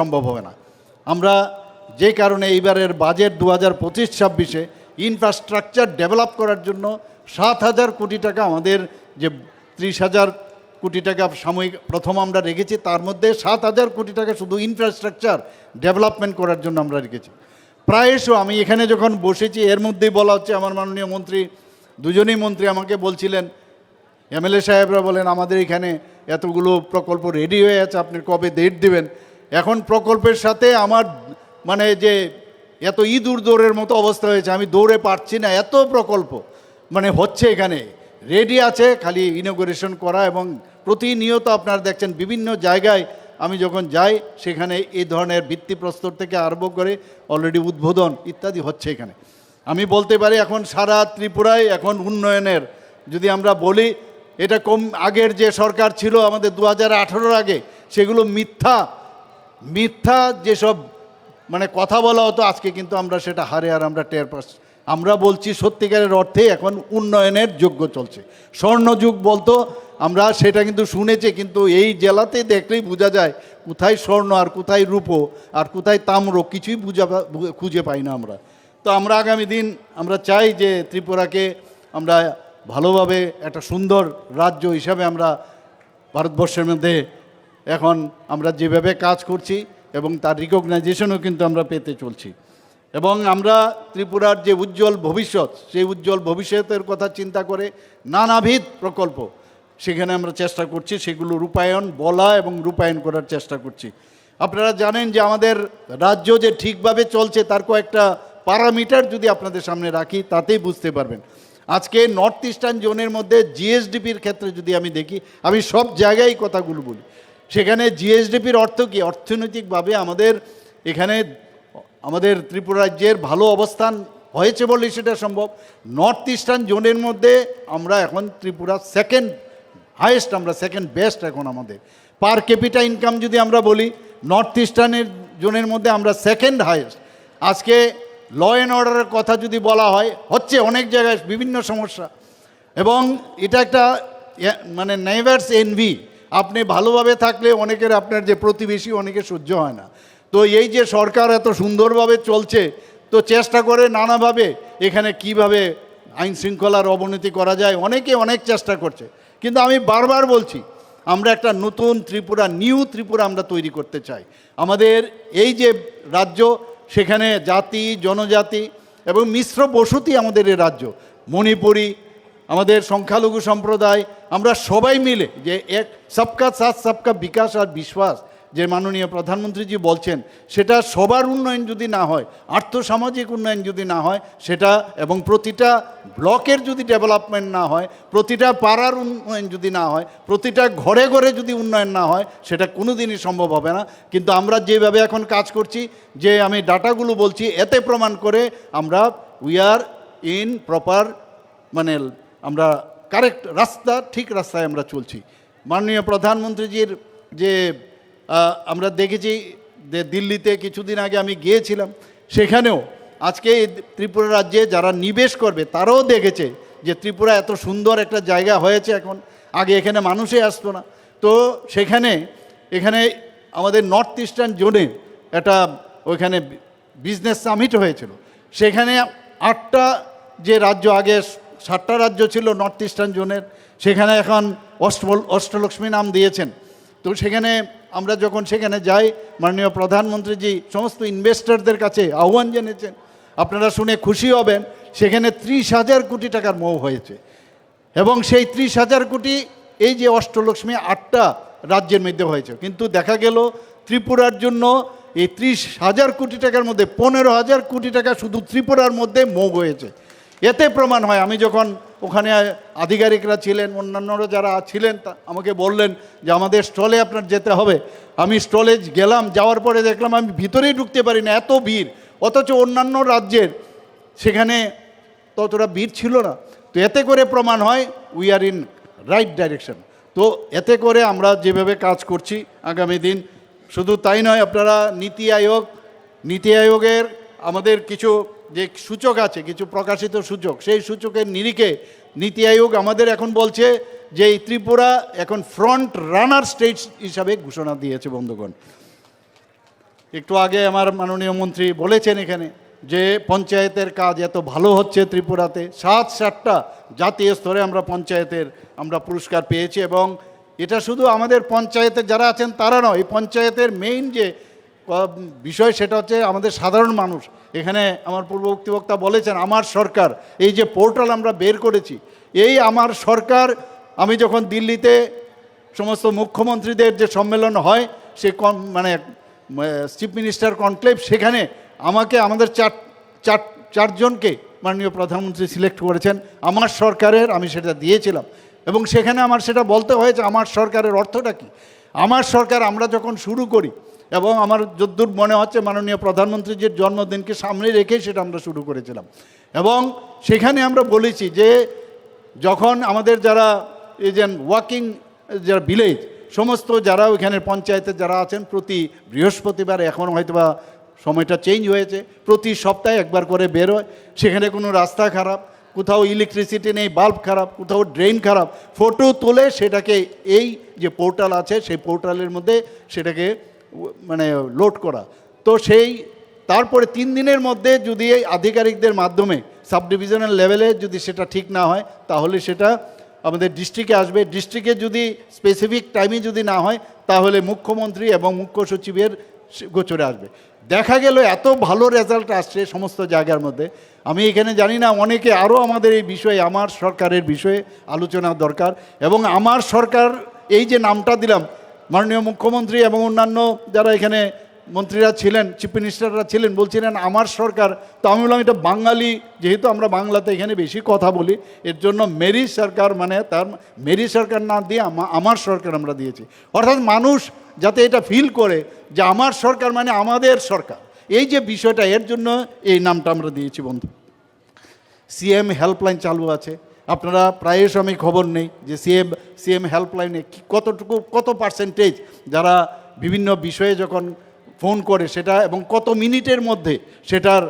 সম্ভব হবে না। আমরা যে কারণে এইবারের বাজেট দু হাজার পঁচিশ ছাব্বিশে ইনফ্রাস্ট্রাকচার ডেভেলপ করার জন্য সাত হাজার কোটি টাকা আমাদের যে ত্রিশ হাজার কোটি টাকা সাময়িক প্রথম আমরা রেখেছি, তার মধ্যে সাত হাজার কোটি টাকা শুধু ইনফ্রাস্ট্রাকচার ডেভেলপমেন্ট করার জন্য আমরা রেখেছি। প্রায়শ আমি এখানে যখন বসেছি, এর মধ্যেই বলা হচ্ছে, আমার মাননীয় মন্ত্রী, দুজনেই মন্ত্রী আমাকে বলছিলেন, এমএলএ সাহেবরা বলেন, আমাদের এখানে এতগুলো প্রকল্প রেডি হয়ে আছে, আপনি কবে ডেট দেবেন? এখন প্রকল্পের সাথে আমার মানে যে এত ইঁদুর দৌড়ের মতো অবস্থা হয়েছে, আমি দৌড়ে পারছি না, এত প্রকল্প মানে হচ্ছে এখানে। রেডি আছে, খালি ইনোগ্রেশন করা এবং প্রতিনিয়ত আপনারা দেখছেন বিভিন্ন জায়গায় আমি যখন যাই, সেখানে এই ধরনের ভিত্তিপ্রস্তর থেকে আরম্ভ করে অলরেডি উদ্বোধন ইত্যাদি হচ্ছে এখানে। আমি বলতে পারি এখন সারা ত্রিপুরায় এখন উন্নয়নের, যদি আমরা বলি, এটা কম আগের যে সরকার ছিল আমাদের দু হাজার আগে, সেগুলো মিথ্যা মিথ্যা যেসব মানে কথা বলা হতো, আজকে কিন্তু আমরা সেটা হারে আর আমরা টের পাচ্ছি আমরা বলছি সত্যিকারের অর্থে এখন উন্নয়নের যোগ্য চলছে। স্বর্ণযুগ বলতো, আমরা সেটা কিন্তু শুনেছি, কিন্তু এই জেলাতে দেখলেই বোঝা যায় কোথায় স্বর্ণ আর কোথায় রূপো আর কোথায় তাম্র, কিছুই বুঝা খুঁজে পাই না আমরা। তো আমরা আগামী দিন আমরা চাই যে ত্রিপুরাকে আমরা ভালোভাবে একটা সুন্দর রাজ্য হিসাবে আমরা ভারতবর্ষের মধ্যে এখন আমরা যেভাবে কাজ করছি এবং তার রিকগনাইজেশনও কিন্তু আমরা পেতে চলছি। এবং আমরা ত্রিপুরার যে উজ্জ্বল ভবিষ্যৎ, সেই উজ্জ্বল ভবিষ্যতের কথা চিন্তা করে নানাবিধ প্রকল্প সেখানে আমরা চেষ্টা করছি, সেগুলো রূপায়ণ বলা এবং রূপায়ণ করার চেষ্টা করছি। আপনারা জানেন যে আমাদের রাজ্য যে ঠিকভাবে চলছে, তার কয়েকটা প্যারামিটার যদি আপনাদের সামনে রাখি, তাতেই বুঝতে পারবেন। আজকে নর্থ ইস্টার্ন জোনের মধ্যে জিএসডিপির ক্ষেত্রে যদি আমি দেখি, আমি সব জায়গায় কথাগুলো বলি। সেখানে জিএসডিপির অর্থ কি? অর্থনৈতিকভাবে আমাদের এখানে আমাদের ত্রিপুরা রাজ্যের ভালো অবস্থান হয়েছে বলেই সেটা সম্ভব। নর্থ ইস্টার্ন জোনের মধ্যে আমরা এখন ত্রিপুরা সেকেন্ড হায়েস্ট আমরা সেকেন্ড বেস্ট এখন আমাদের। পার ক্যাপিটা ইনকাম যদি আমরা বলি নর্থ ইস্টার্নের জোনের মধ্যে আমরা সেকেন্ড হায়েস্ট আজকে ল অ্যান্ড অর্ডারের কথা যদি বলা হয়, হচ্ছে অনেক জায়গায় বিভিন্ন সমস্যা। এবং এটা একটা মানে নেভার্স এনভি আপনি ভালোভাবে থাকলে অনেকের আপনার যে প্রতিবেশী অনেকে সহ্য হয় না। তো এই যে সরকার এত সুন্দরভাবে চলছে, তো চেষ্টা করে নানাভাবে এখানে কীভাবে আইন শৃঙ্খলার অবনতি করা যায়, অনেকে অনেক চেষ্টা করছে। কিন্তু আমি বারবার বলছি, আমরা একটা নতুন ত্রিপুরা, নিউ ত্রিপুরা আমরা তৈরি করতে চাই। আমাদের এই যে রাজ্য, সেখানে জাতি, জনজাতি এবং মিশ্র বসতি আমাদের এই রাজ্য, মণিপুরী আমাদের সংখ্যালঘু সম্প্রদায়, আমরা সবাই মিলে যে এক, সবকা সাথ, সবকা বিকাশ আর বিশ্বাস যে মাননীয় প্রধানমন্ত্রীজি বলছেন, সেটা সবার উন্নয়ন যদি না হয়, আর্থসামাজিক উন্নয়ন যদি না হয়, সেটা এবং প্রতিটা ব্লকের যদি ডেভেলপমেন্ট না হয়, প্রতিটা পাড়ার উন্নয়ন যদি না হয়, প্রতিটা ঘরে ঘরে যদি উন্নয়ন না হয়, সেটা কোনো দিনই সম্ভব হবে না। কিন্তু আমরা যেভাবে এখন কাজ করছি, যে আমি ডাটাগুলো বলছি, এতে প্রমাণ করে আমরা উই আর ইন প্রপার মানে আমরা কারেক্ট রাস্তা, ঠিক রাস্তায় আমরা চলছি। মাননীয় প্রধানমন্ত্রীজির যে আমরা দেখেছি যে দিল্লিতে কিছুদিন আগে আমি গিয়েছিলাম, সেখানেও আজকে ত্রিপুরা রাজ্যে যারা নিবেশ করবে, তারাও দেখেছে যে ত্রিপুরা এত সুন্দর একটা জায়গা হয়েছে এখন। আগে এখানে মানুষই আসতো না। তো সেখানে, এখানে আমাদের নর্থ ইস্টার্ন জোনে একটা ওইখানে বিজনেস সামিট হয়েছিল। সেখানে আটটা যে রাজ্য আগে সাতটা রাজ্য ছিল নর্থ ইস্টার্ন জোনের সেখানে এখন অষ্ট অষ্টলক্ষ্মী নাম দিয়েছেন। তো সেখানে আমরা যখন সেখানে যাই, মাননীয় প্রধানমন্ত্রীজি সমস্ত ইনভেস্টরদের কাছে আহ্বান জেনেছেন আপনারা শুনে খুশি হবেন, সেখানে ত্রিশ হাজার কোটি টাকার মৌ হয়েছে। এবং সেই ত্রিশ হাজার কোটি, এই যে অষ্টলক্ষ্মী আটটা রাজ্যের মধ্যে হয়েছে। কিন্তু দেখা গেল, ত্রিপুরার জন্য এই ত্রিশ হাজার কোটি টাকার মধ্যে পনেরো হাজার কোটি টাকা শুধু ত্রিপুরার মধ্যে মোগ হয়েছে। এতে প্রমাণ হয়। আমি যখন ওখানে আধিকারিকরা ছিলেন, অন্যান্যরা যারা ছিলেন, তা আমাকে বললেন যে, আমাদের স্টলে আপনার যেতে হবে। আমি স্টলে গেলাম, যাওয়ার পরে দেখলাম আমি ভিতরেই ঢুকতে পারি না, এত ভিড়। অথচ অন্যান্য রাজ্যের সেখানে ততটা ভিড় ছিল না। তো এতে করে প্রমাণ হয় we are in right direction তো এতে করে আমরা যেভাবে কাজ করছি, আগামী দিন, শুধু তাই নয়, আপনারা নীতি আয়োগ, নীতি আয়োগের আমাদের কিছু যে সূচক আছে, কিছু প্রকাশিত সূচক, সেই সূচকের নিরিখে নীতি আয়োগ আমাদের এখন বলছে যে এই ত্রিপুরা এখন ফ্রন্ট রানার স্টেট হিসাবে ঘোষণা দিয়েছে বন্ধুগণ। একটু আগে আমার মাননীয় মন্ত্রী বলেছেন এখানে যে পঞ্চায়েতের কাজ এত ভালো হচ্ছে ত্রিপুরাতে, সাত সাতটা জাতীয় স্তরে আমরা পঞ্চায়েতের, আমরা পুরস্কার পেয়েছি এবং এটা শুধু আমাদের পঞ্চায়েতে যারা আছেন তারা নয় পঞ্চায়েতের মেইন যে বিষয় সেটা হচ্ছে আমাদের সাধারণ মানুষ। এখানে আমার পূর্ববর্তী বক্তা বলেছেন, আমার সরকার, এই যে পোর্টাল আমরা বের করেছি, এই আমার সরকার, আমি যখন দিল্লিতে সমস্ত মুখ্যমন্ত্রীদের যে সম্মেলন হয়, সে মানে চিফ মিনিস্টার কনক্লেভ, সেখানে আমাকে, আমাদের চার চার, চারজনকে মাননীয় প্রধানমন্ত্রী সিলেক্ট করেছেন। আমার সরকারের, আমি সেটা দিয়েছিলাম। এবং সেখানে আমার সেটা বলতে হয়েছে, আমার সরকারের অর্থটা কি? আমার সরকার, আমরা যখন শুরু করি এবং আমার যদ্দূর মনে হচ্ছে মাননীয় প্রধানমন্ত্রীর যে জন্মদিনকে সামনে রেখেই সেটা আমরা শুরু করেছিলাম। এবং সেখানে আমরা বলেছি যে যখন আমাদের যারা এই যে ওয়াকিং যারা ভিলেজ, সমস্ত যারা ওইখানে পঞ্চায়েতে যারা আছেন প্রতি বৃহস্পতিবার, এখন হয়তোবা সময়টা চেঞ্জ হয়েছে, প্রতি সপ্তাহে একবার করে বের হয় সেখানে কোনো রাস্তা খারাপ, কোথাও ইলেকট্রিসিটি নেই বাল্ব খারাপ, কোথাও ড্রেন খারাপ ফটো তুলে সেটাকে এই যে পোর্টাল আছে, সেই পোর্টালের মধ্যে সেটাকে মানে লোড করা। তো সেই, তারপরে তিন দিনের মধ্যে যদি এই আধিকারিকদের মাধ্যমে সাব ডিভিশনাল লেভেলে যদি সেটা ঠিক না হয়, তাহলে সেটা আমাদের ডিস্ট্রিক্টে আসবে। ডিস্ট্রিক্টে যদি স্পেসিফিক টাইমে যদি না হয়, তাহলে মুখ্যমন্ত্রী এবং মুখ্য সচিবের গোচরে আসবে। দেখা গেল এত ভালো রেজাল্ট আসছে সমস্ত জায়গার মধ্যে। আমি এখানে জানি না, অনেকে আরও আমাদের এই বিষয়ে, আমার সরকারের বিষয়ে আলোচনা দরকার এবং আমার সরকার এই যে নামটা দিলাম মাননীয় মুখ্যমন্ত্রী এবং অন্যান্য যারা এখানে মন্ত্রীরা ছিলেন চিফ মিনিস্টাররা ছিলেন, বলছিলেন আমার সরকার, তো আমি বললাম এটা বাঙালি, যেহেতু আমরা বাংলাতে এখানে বেশি কথা বলি, এর জন্য মেরি সরকার মানে তার, মেরি সরকার না দিয়ে আমার সরকার আমরা দিয়েছি। অর্থাৎ মানুষ যাতে এটা ফিল করে যে আমার সরকার মানে আমাদের সরকার। এই যে বিষয়টা, এর জন্য এই নামটা আমরা দিয়েছি বন্ধু। সিএম হেল্পলাইন চালু আছে। আপনারা প্রায় সময় খবর নেই যে সিএম সিএম হেল্পলাইনে কতটুকু, কত পার্সেন্টেজ যারা বিভিন্ন বিষয়ে যখন ফোন করে সেটা এবং কত মিনিটের মধ্যে সেটার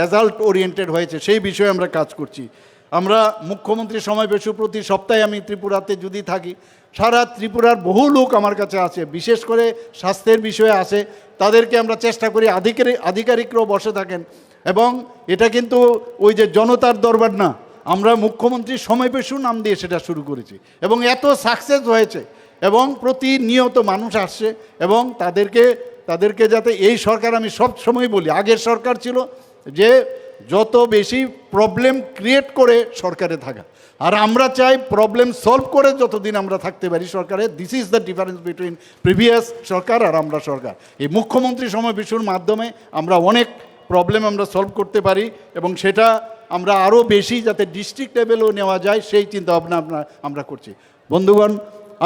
রেজাল্ট ওরিয়েন্টেড হয়েছে সেই বিষয়ে আমরা কাজ করছি। আমরা মুখ্যমন্ত্রী সমাবেশ প্রতি সপ্তাহে আমি ত্রিপুরাতে যদি থাকি, সারা ত্রিপুরার বহু লোক আমার কাছে আছে বিশেষ করে স্বাস্থ্যের বিষয়ে আসে, তাদেরকে আমরা চেষ্টা করি আধিকারিক, আধিকারিকরাও বসে থাকেন এবং এটা কিন্তু ওই যে জনতার দরবার না আমরা মুখ্যমন্ত্রী সমাবেশও নাম দিয়ে সেটা শুরু করেছি এবং এত সাকসেস হয়েছে এবং প্রতিনিয়ত মানুষ আসছে এবং তাদেরকে তাদেরকে যাতে এই সরকার আমি সব সময় বলি, আগের সরকার ছিল যে যত বেশি প্রবলেম ক্রিয়েট করে সরকারে থাকা। আর আমরা চাই প্রবলেম সলভ করে যতদিন আমরা থাকতে পারি সরকারে। This is the difference between previous সরকার আর আমরা সরকার। এই মুখ্যমন্ত্রী সময় সমাবেশের মাধ্যমে আমরা অনেক প্রবলেম আমরা সলভ করতে পারি এবং সেটা আমরা আরও বেশি যাতে ডিস্ট্রিক্ট লেভেলেও নেওয়া যায়, সেই চিন্তা ভাবনা আপনার আমরা করছি। বন্ধুগণ,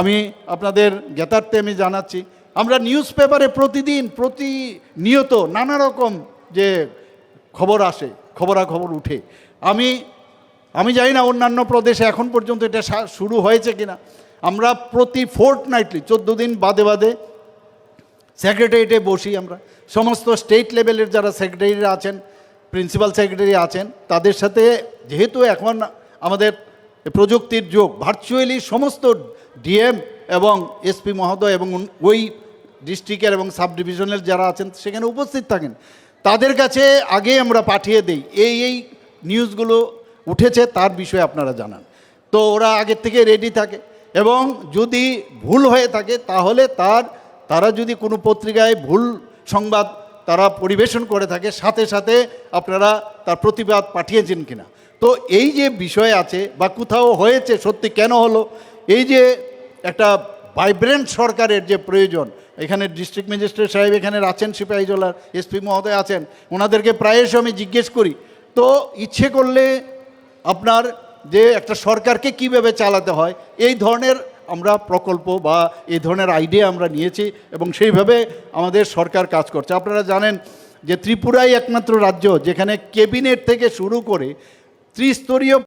আমি আপনাদের জ্ঞাতার্থে আমি জানাচ্ছি, আমরা নিউজ পেপারে প্রতিদিন প্রতিনিয়ত নানা রকম যে খবর আসে, খবরাখবর উঠে। আমি আমি জানি না অন্যান্য প্রদেশে এখন পর্যন্ত এটা শুরু হয়েছে কিনা। আমরা প্রতি ফোর্ট নাইটলি চোদ্দ দিন বাদে বাদে সেক্রেটারিয়েটে বসি আমরা। সমস্ত স্টেট লেভেলের যারা সেক্রেটারিরা আছেন প্রিন্সিপাল সেক্রেটারি আছেন, তাদের সাথে যেহেতু এখন আমাদের প্রযুক্তির যুগ ভার্চুয়ালি সমস্ত ডিএম এবং এসপি মহোদয় এবং ওই ডিস্ট্রিক্টের এবং সাব ডিভিশনের যারা আছেন, সেখানে উপস্থিত থাকেন। তাদের কাছে আগে আমরা পাঠিয়ে দেই। এই এই নিউজগুলো উঠেছে, তার বিষয়ে আপনারা জানান। তো ওরা আগের থেকে রেডি থাকে এবং যদি ভুল হয়ে থাকে, তাহলে তার, তারা যদি কোনো পত্রিকায় ভুল সংবাদ তারা পরিবেশন করে থাকে, সাথে সাথে আপনারা তার প্রতিবাদ পাঠিয়েছেন কিনা। তো এই যে বিষয় আছে বা কোথাও হয়েছে সত্যি কেন হলো, এই যে একটা ভাইব্রেন্ট সরকারের যে প্রয়োজন, এখানে ডিস্ট্রিক্ট ম্যাজিস্ট্রেট সাহেব এখানে আছেন সিপাহীজলার এসপি মহোদয় আছেন, ওনাদেরকে প্রায়শই আমি জিজ্ঞেস করি। তো ইচ্ছে করলে আপনার যে একটা সরকারকে কীভাবে চালাতে হয়, এই ধরনের আমরা প্রকল্প বা এই ধরনের আইডিয়া আমরা নিয়েছি এবং সেইভাবে আমাদের সরকার কাজ করছে। আপনারা জানেন যে ত্রিপুরাই একমাত্র রাজ্য যেখানে কেবিনেট থেকে শুরু করে ত্রিস্তরীয়